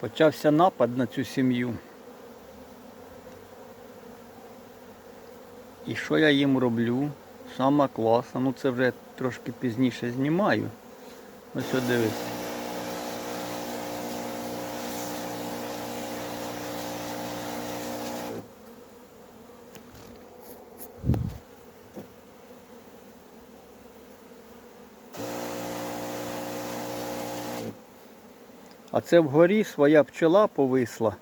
Почався напад на цю сім'ю. І що я їм роблю? Сама класна. Ну це вже трошки пізніше знімаю. Ось от А це вгорі своя пчела повисла.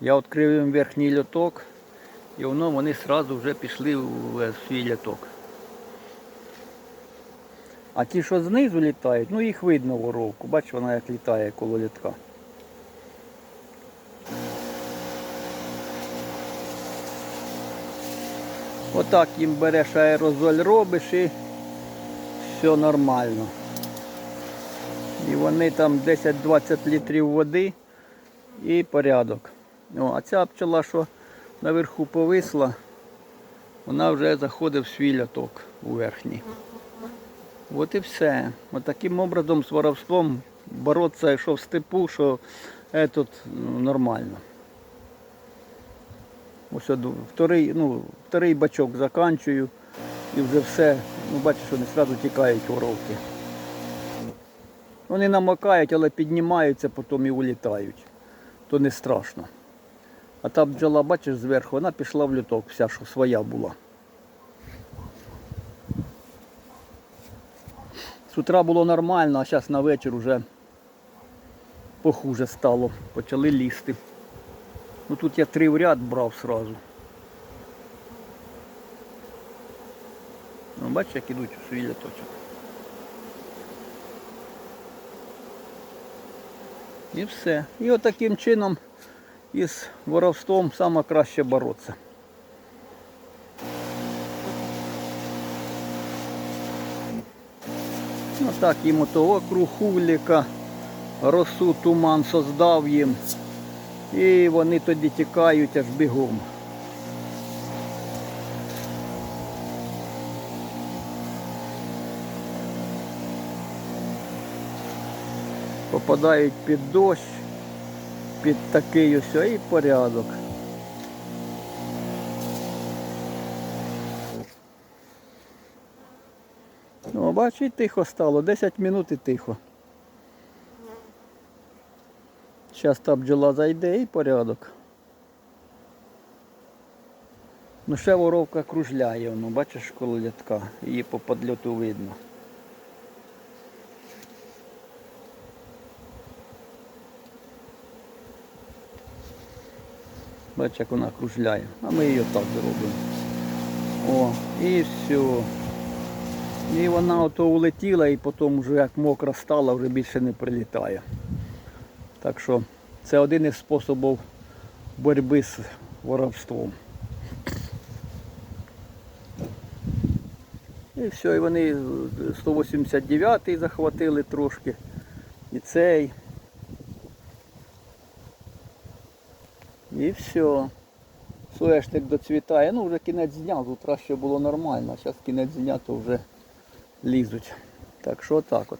Я відкрив їм верхній льоток, і воно вони одразу вже пішли в свій льоток. А ті, що знизу літають, ну їх видно воровку. Бач, вона як літає коло літка. Отак їм береш аерозоль робиш і все нормально. І вони там 10-20 літрів води і порядок. О, а ця пчела, що наверху повисла, вона вже заходить в свій ляток у верхній. От і все. От таким образом з воровством боротися, що в степу, що е, тут ну, нормально. Ось вторий, ну, вторий бачок заканчую і вже все. Ну, бачиш, вони одразу тікають воровки. Вони намокають, але піднімаються, потім і улітають. То не страшно. А та бджола, бачиш, зверху, вона пішла в люток, вся, що своя була. З утра було нормально, а зараз на вечір вже похуже стало. Почали лізти. Ну тут я три в ряд брав сразу. Ну, бачиш, як ідуть у свій ляточок. І все. І от чином із воровством саме краще боротися. Отак їм ото округ хуліка, росу туман создав їм. І вони тоді тікають аж бігом. Попадають під дощ, під такий ось і порядок. Ну, бач, і тихо стало, 10 минут і тихо. Зараз та бджола зайде і порядок. Ну ще воровка кружляє, ну, бачиш коло лятка, її по подльоту видно. Бачиш, як вона кружляє. А ми її так зробимо. О, і все. І вона ото улетіла і потім вже як мокра стала, вже більше не прилітає. Так що це один із способів боротьби з воровством. І все, і вони 189-й захватили трошки. І цей. І все. Соєшник доцвітає. Ну вже кінець дня, з утра ще було нормально, а зараз кінець дня то вже лізуть. Так що так от.